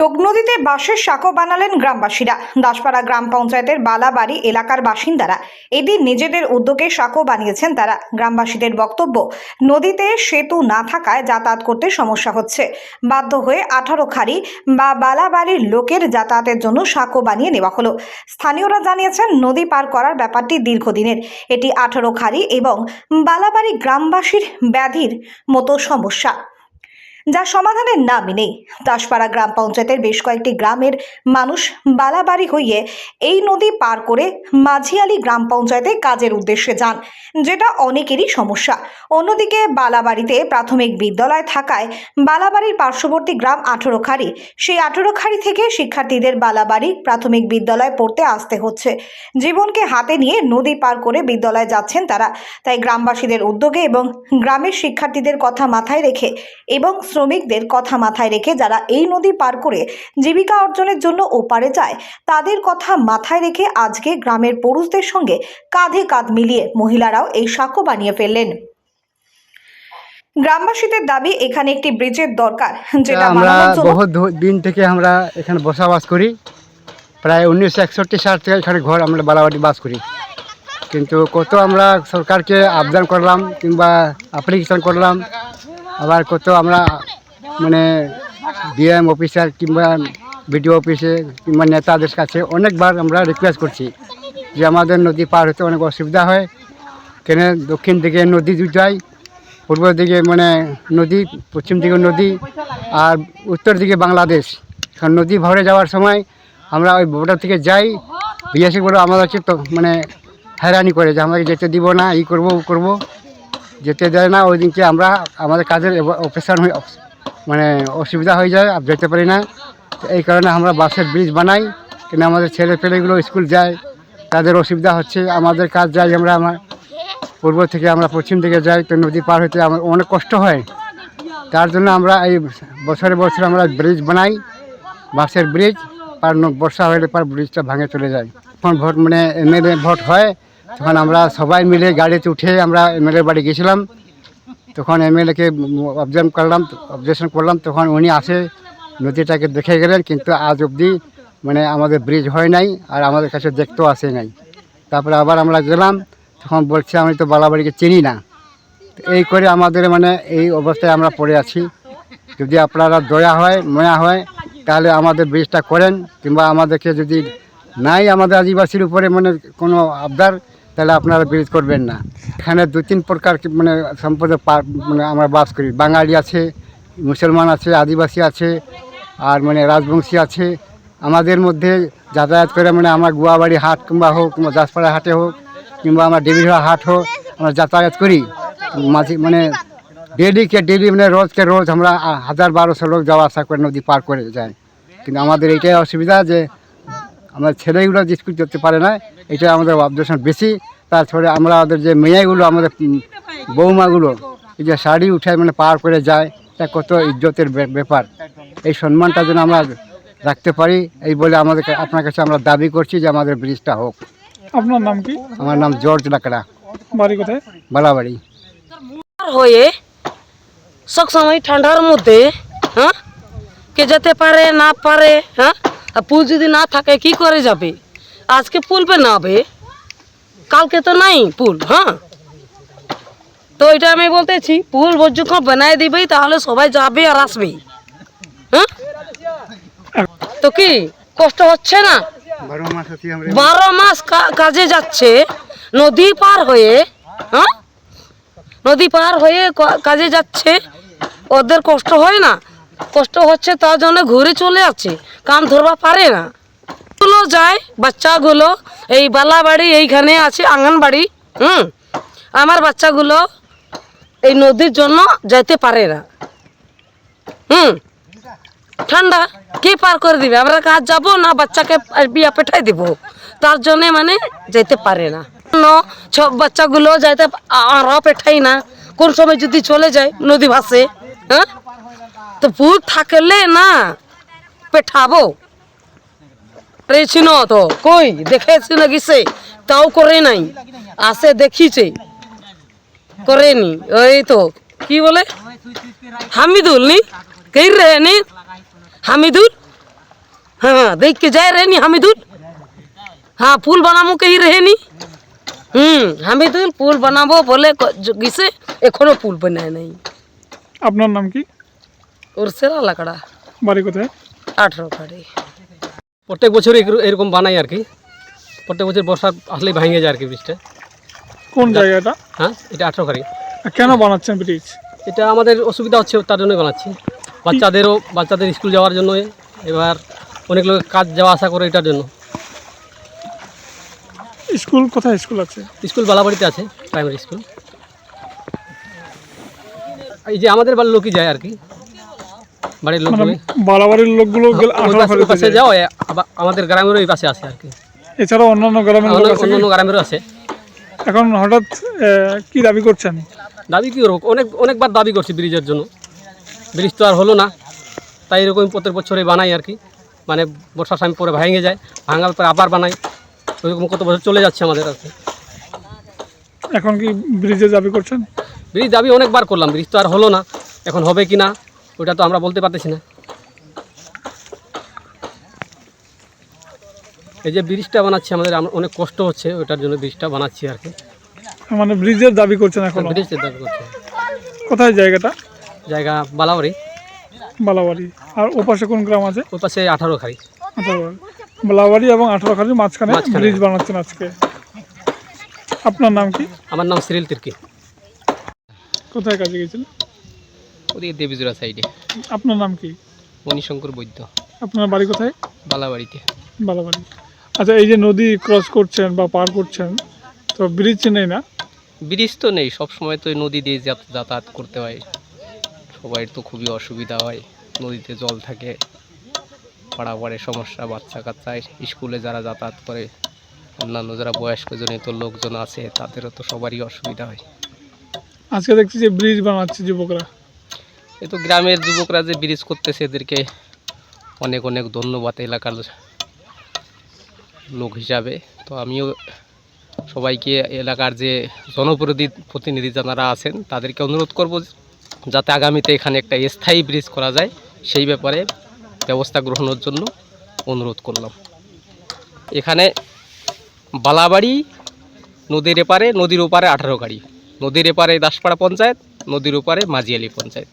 যোগ নদীতে বাঁশের সাঁকো বানালেন গ্রামবাসীরা। দাসপাড়া গ্রাম পঞ্চায়েতের বালাবাড়ি এলাকার বাসিন্দারা। এদিন নিজেদের উদ্যোগে সাঁকো বানিয়েছেন তারা। গ্রামবাসীদের বক্তব্য, নদীতে সেতু না থাকায় যাতায়াত করতে সমস্যা হচ্ছে। বাধ্য হয়ে আঠারো খাড়ি বা বালাবাড়ির লোকের যাতায়াতের জন্য সাঁকো বানিয়ে নেওয়া হলো। স্থানীয়রা জানিয়েছেন, নদী পার করার ব্যাপারটি দীর্ঘদিনের। এটি আঠারো খাড়ি এবং বালাবাড়ি গ্রামবাসীর ব্যাধির মতো সমস্যা। যা সমাধানের নামই নেই। দাসপাড়া গ্রাম পঞ্চায়েতের বেশ কয়েকটি গ্রামের মানুষ বালাবাড়ি হইয়ে এই নদী পার করে মাঝিয়ালি গ্রাম পঞ্চায়েতে কাজের উদ্দেশ্যে যান, যেটা অনেকেরই সমস্যা। অন্যদিকে বালাবাড়িতে প্রাথমিক বিদ্যালয় থাকায় বালাবাড়ির পার্শ্ববর্তী গ্রাম আঠেরোখাড়ি সেই আঠেরোখাড়ি থেকে শিক্ষার্থীদের বালাবাড়ি প্রাথমিক বিদ্যালয়ে পড়তে আসতে হচ্ছে। জীবনকে হাতে নিয়ে নদী পার করে বিদ্যালয়ে যাচ্ছেন তারা। তাই গ্রামবাসীদের উদ্যোগে এবং গ্রামের শিক্ষার্থীদের কথা মাথায় রেখে এবং শ্রমিকদের কথা মাথায় রেখে যারা এই নদী পার করে জীবিকা অর্জনের জন্য ওপারে যায় তাদের কথা মাথায় রেখে আজকে গ্রামের পুরুষদের সঙ্গে কাঁধে কাঁধ মিলিয়ে মহিলারাও এই সাক্ষ্য বানিয়ে ফেললেন। গ্রামবাসীদের দাবি এখানে একটি ব্রিজের দরকার যেটা আমরা বহু দিন থেকে আমরা এখানে বসবাস করি। প্রায় উনিশশো একষট্টি সাল থেকে এখানে ঘর আমরা বালাবাড়ি বাস করি। কিন্তু কত আমরা সরকারকে আবেদন করলাম কিংবা অ্যাপ্লিকেশন করলাম আবার কত আমরা মানে ডিএম অফিসার কিংবা বিডিও অফিসে কিংবা নেতাদের কাছে অনেকবার আমরা রিকোয়েস্ট করছি যে আমাদের নদী পার হতে অনেক অসুবিধা হয়। কেন দক্ষিণ দিকে নদী যায়, পূর্ব দিকে মানে নদী, পশ্চিম দিকে নদী আর উত্তর দিকে বাংলাদেশ। কারণ নদী ভরে যাওয়ার সময় আমরা ওই বর্ডার থেকে যাই বিএসি বলে আমাদেরকে তো মানে হয়রানি করে যে আমাকে যেতে দিব না, ই করব, ও করব। যেতে দেয় না, ওই দিনকে আমরা আমাদের কাজের অপারেশন হয়ে মানে অসুবিধা হয়ে যায়, আর যেতে পারি না। এই কারণে আমরা বাসের ব্রিজ বানাই কিন্তু আমাদের ছেলে পেলেগুলো স্কুল যায়, তাদের অসুবিধা হচ্ছে, আমাদের কাজ যাই আমরা আমার পূর্ব থেকে আমরা পশ্চিম দিকে যাই, তো নদী পার হতে আমার অনেক কষ্ট হয়। তার জন্য আমরা এই বছরে বছরে আমরা ব্রিজ বানাই বাঁশের ব্রিজ আর বর্ষা হলে পর ব্রিজটা ভাঙে চলে যায়। তখন ভোট মানে এমএলএ ভোট হয় তখন আমরা সবাই মিলে গাড়িতে উঠে আমরা এমএলএ বাড়ি গেছিলাম। তখন এমএলএকে অবজার্ভ করলাম অবজেকশন করলাম। তখন উনি আসে, নদীটাকে দেখে গেলেন, কিন্তু আজ অবধি মানে আমাদের ব্রিজ হয় নাই আর আমাদের কাছে দেখতেও আসে নাই। তারপরে আবার আমরা গেলাম, তখন বলছে, আমি তো বালাবাড়িকে চিনি না। এই করে আমাদের মানে এই অবস্থায় আমরা পড়ে আছি। যদি আপনারা দয়া হয়, ময়া হয়, তাহলে আমাদের ব্রিজটা করেন, কিংবা আমাদেরকে যদি নাই আমাদের আদিবাসীর উপরে মানে কোনো আবদার তাহলে আপনারা ব্রিজ করবেন না। এখানে দু তিন প্রকার মানে সম্প্রদায় পা- মানে আমরা বাস করি। বাঙালি আছে, মুসলমান আছে, আদিবাসী আছে, আর মানে রাজবংশী আছে। আমাদের মধ্যে যাতায়াত করে মানে আমরা গুয়াবাড়ি হাট কিংবা হোক, কিংবা দাসপাড়া হাটে হোক, কিংবা আমরা দেবীরা হাট হোক, আমরা যাতায়াত করি। মাঝে মানে ডেলি কে ডেলি মানে রোজকে রোজ আমরা হাজার বারোশো লোক যাওয়া আসা করে নদী পার করে যায়। কিন্তু আমাদের এইটাই অসুবিধা যে, আমার ছেলেগুলো স্কুল যেতে পারে না এটা আমাদের অবজেকশন বেশি। তারপরে আমরা ওদের যে মেয়েগুলো আমাদের বৌমাগুলো এই যে শাড়ি উঠায় মানে পার করে যায় তা কত ইজ্জতের ব্যাপার। এই সম্মানটা যেন আমরা রাখতে পারি এই বলে আমাদের আপনার কাছে আমরা দাবি করছি যে আমাদের ব্রিজটা হোক। আপনার নাম কি? আমার নাম জর্জ লাকড়া। বাড়ি কোথায়? বালাবাড়ি। হয়ে সব সময় ঠান্ডার মধ্যে হ্যাঁ? কে যেতে পারে না পারে হ্যাঁ? আর পুল যদি না থাকে কি করে যাবে? আজকে পুল পে না হবে। কালকে তো নাই পুল হ্যাঁ? তো এটা আমি বলতেছি পুল যখন বানাই দিবেই তাহলে সবাই যাবে আর আসবে। হ্যাঁ? তো কি কষ্ট হচ্ছে না? বারো মাস আছি কাজে যাচ্ছে নদী পার হয়ে হ্যাঁ? নদী পার হয়ে কাজে যাচ্ছে ওদের কষ্ট হয় না? কষ্ট হচ্ছে তার জন্য ঘুরে চলে যাচ্ছে কাম ধরবা পারে না। গুলো যায়, বাচ্চাগুলো এই বালাবাড়ি এইখানে আছে, আঙ্গনবাড়ি, হুম? আমার বাচ্চাগুলো এই নদীর জন্য যাইতে পারে না। হুম? ঠান্ডা, কে পার করে দিবে? আমরা কাজ যাব না বাচ্চাকে বিয়া পেঠাই দিব? তার জন্য মানে যেতে পারে না। সব বাচ্চাগুলো যাইতে আমরাও পেঠাই না। কোন সময় যদি চলে যায় নদী ভাসে হ্যাঁ? তো ভূত থাকলে না, পেঠাবো। পাঠিয়েছি না তো। কই? দেখেছি না গেছে তাও করে নাই। আসে দেখিছে। করেনি। ওই তো কি বলে? হামিদুল নি? কে রে নি? হামিদুল? হ্যাঁ, হ্যাঁ দেখ কে যায় রে নি হামিদুল? হ্যাঁ পুল বানাবো কে রে নি? হুম হামিদুল পুল বানাবো বলে গেছে এখনও পুল বানায় নাই। আপনার নাম কি? ওরসেরা লাকড়া। বাড়ি কোথায়? আঠারো বাড়ি প্রত্যেক বছর এরকম বানাই আর কি। প্রত্যেক বছর বর্ষা আসলেই ভেঙে যায় আর কি ব্রিজটা কোন জায়গাটা? হ্যাঁ এটা আঠেরো খারি কেন বানাচ্ছেন ব্রিজ? এটা আমাদের অসুবিধা হচ্ছে তার জন্যই বানাচ্ছি। বাচ্চাদেরও বাচ্চাদের স্কুল যাওয়ার জন্য এবার অনেক লোক কাজ যাওয়া আসা করে এটার জন্য। স্কুল কোথায় স্কুল আছে? স্কুল বালাবাড়িতে আছে প্রাইমারি স্কুল। এই যে আমাদের বাড়ির লোকই যায় আর কি। বাড়ির মানে লোকগুলো বালাবাড়ির লোকগুলো পাশে যায়। যাও আবার আমাদের গ্রামেরও এই পাশে আছে আর কি। এছাড়াও অন্যান্য গ্রামের অন্যান্য গ্রামেরও আছে। এখন হঠাৎ কি দাবি করছেন? দাবি কী করব? অনেক অনেকবার দাবি করছি ব্রিজের জন্য। ব্রিজ তো আর হলো না। তাই এরকম প্রত্যেক বছরে বানাই আর কি। মানে বর্ষার সময় পরে ভেঙে যায় ভাঙার পরে আবার বানাই। ওইরকম কত বছর চলে যাচ্ছে আমাদের আর কি। এখন কি ব্রিজের দাবি করছেন? ব্রিজ দাবি অনেকবার করলাম। ব্রিজ তো আর হলো না। এখন হবে কি না ওটা তো আমরা বলতে পারতেছি না। এই যে ব্রিজটা বানাচ্ছি আমাদের অনেক কষ্ট হচ্ছে ওটার জন্য ব্রিজটা বানাচ্ছি আর কি। মানে ব্রিজের দাবি করছেন এখন? ব্রিজের দাবি করছে। কোথায় জায়গাটা? জায়গা বালাবাড়ি। বালাবাড়ি। আর ওপাশে কোন গ্রাম আছে? ওই পাশে আঠারো আঠারো বালাবাড়ি এবং আঠারো খালির মাঝখানে। ব্রিজ বানাচ্ছেন আজকে। আপনার নাম কি? আমার নাম সিরিল তির্কি। কোথায় কাজে গেছেন ওদিকে দেবীজোড়া সাইডে। আপনার নাম কি? মণিশঙ্কর বৈদ্য। আপনার বাড়ি কোথায়? বালাবাড়িতে। বালাবাড়ি। আচ্ছা এই যে নদী ক্রস করছেন বা পার করছেন তো ব্রিজ নেই না? ব্রিজ তো নেই সব সময় তো নদী দিয়ে যাত- যাতায়াত করতে হয়। সবাই তো খুবই অসুবিধা হয় নদীতে জল থাকে পাড়াপাড়ে সমস্যা বাচ্চা কাচ্চা স্কুলে যারা যাতায়াত করে অন্যান্য যারা বয়স্কজনিত লোকজন আছে তাদেরও তো সবারই অসুবিধা হয়। আজকে দেখছি যে ব্রিজ বানাচ্ছে যুবকরা। এ তো গ্রামের যুবকরা যে ব্রিজ করতেছে এদেরকে অনেক অনেক ধন্যবাদ এলাকার লোক হিসাবে। তো আমিও সবাইকে এলাকার যে জনপ্রতিনিধি প্রতিনিধি যারা আছেন, তাদেরকে অনুরোধ করব যাতে আগামীতে এখানে একটা স্থায়ী ব্রিজ করা যায়। সেই ব্যাপারে ব্যবস্থা গ্রহণের জন্য অনুরোধ করলাম। এখানে বালাবাড়ি নদীর এপারে, নদীর ওপারে আঠারো গাড়ি। নদীর এপারে দাসপাড়া পঞ্চায়েত, নদীর ওপারে মাঝিয়ালি পঞ্চায়েত।